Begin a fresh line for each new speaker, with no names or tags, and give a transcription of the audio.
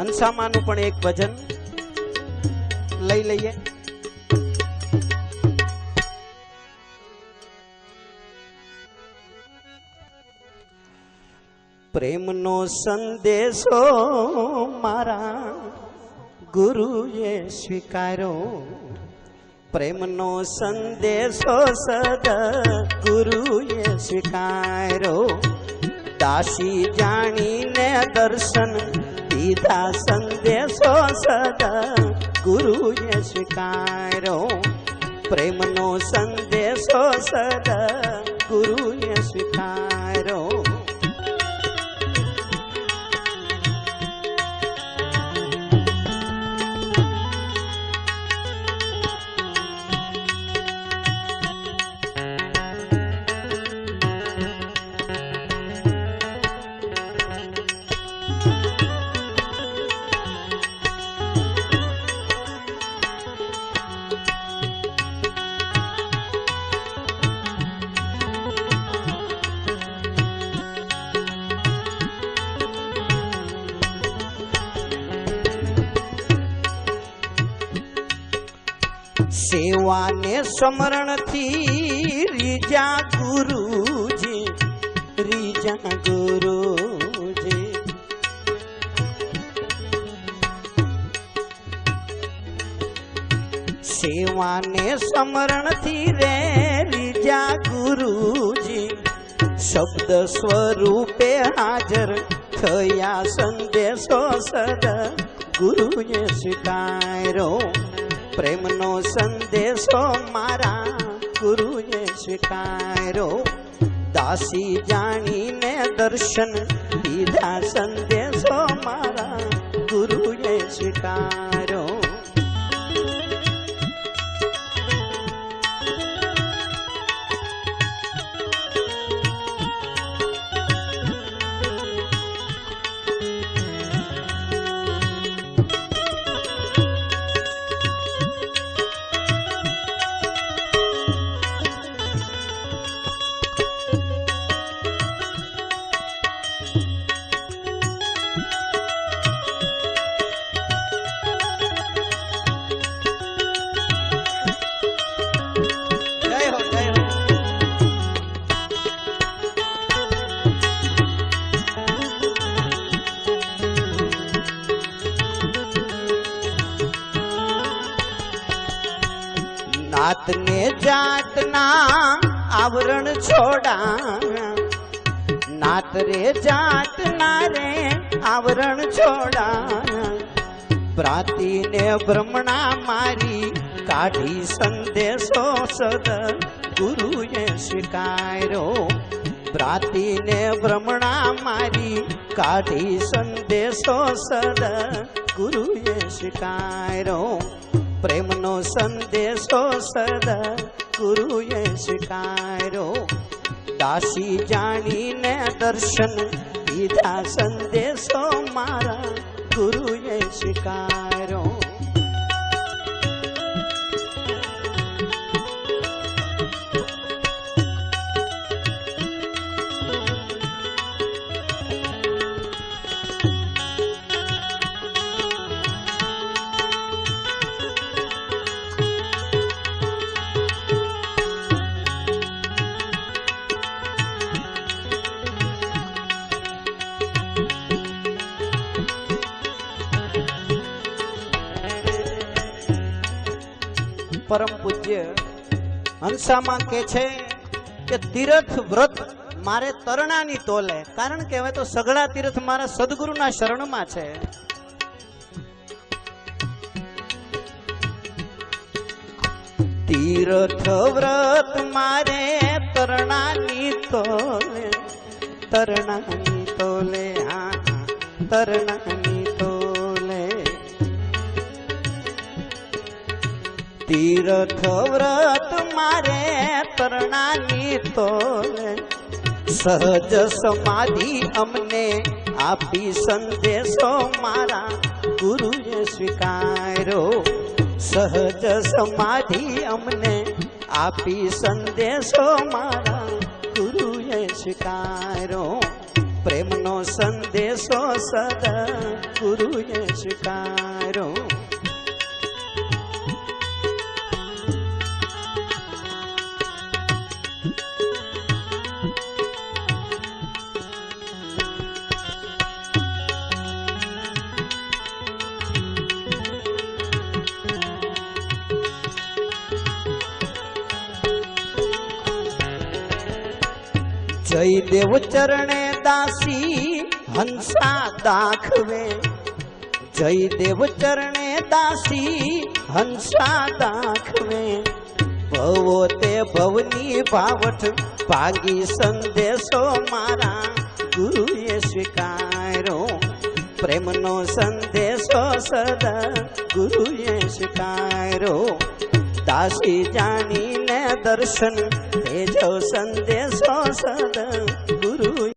હંસામાનું પણ એક ભજન લઈ લઈએ. પ્રેમનો સંદેશો મારા ગુરુએ સ્વીકાર્યો પ્રેમનો સંદેશો સદ ગુરુએ સ્વીકાર્યો દાસી જાણીને દર્શન पिता सङ्गे सदा सद। गुरु स्वीकारो। प्रेमनो नो सदा सद। गुरु स्वीकार। સેવાને સ્મરણથી રીજા ગુરુજી રીજા ગુરુજી સેવાને સ્મરણથી રે રીજા ગુરુજી શબ્દ સ્વરૂપે હાજર થયા સંદેશો સદ ગુરુએ સ્વીકાર્યો પ્રેમનો સંદેશો મારા ગુરુએ સ્વીકાર્યો દાસી જાણીને દર્શન દીધા સંદેશો મારા ગુરુએ સ્વીકાર્યો નાતને જાતના આવરણ છોડા નાત રે જાતના રે આવરણ છોડા પ્રાતિને ભ્રમણા મારી કાઢી સંદેશો સદ ગુરુએ સ્વીકાર્યો. પ્રાતિને ભ્રમણા મારી કાઢી સંદેશો સદ ગુરુએ સ્વીકાર્યો. પ્રેમનો સંદેશો સદ ગુરુએ સ્વીકાર્યો દાસી જાણીને દર્શન દીધા સંદેશો મારા ગુરુએ સ્વીકાર્યો પરમ પૂજ્ય. હંસામાં કે છે કે તીર્થ વ્રત મારે તરણાની તોલે. કારણ કે હવે તો સઘળા તીર્થ મારા સદગુરુના શરણમાં છે. તીર્થ વ્રત મારે તરણાની તોલે. તરણાની તોલે હા, તરણાની તીર્થ વ્રત મારે તરણાની તોલે. સહજ સમાધિ અમને આપી સંદેશો મારા ગુરુએ સ્વીકાર્યો. સહજ સમાધિ અમને આપી સંદેશો મારા ગુરુએ સ્વીકાર્યો. પ્રેમનો સંદેશો સદા ગુરુએ સ્વીકારો જય દેવ ચરણે દાસી હંસા દાખવે જય દેવ ચરણે દાસી હંસા દાખવે ભવો તે ભવની ભાવઠ ભાગી સંદેશો મારા ગુરુએ સ્વીકારો પ્રેમનો સંદેશો સદા ગુરુએ સ્વીકારો દાસી જાણીને દર્શન તેજો સંદેશો સદ ગુરુ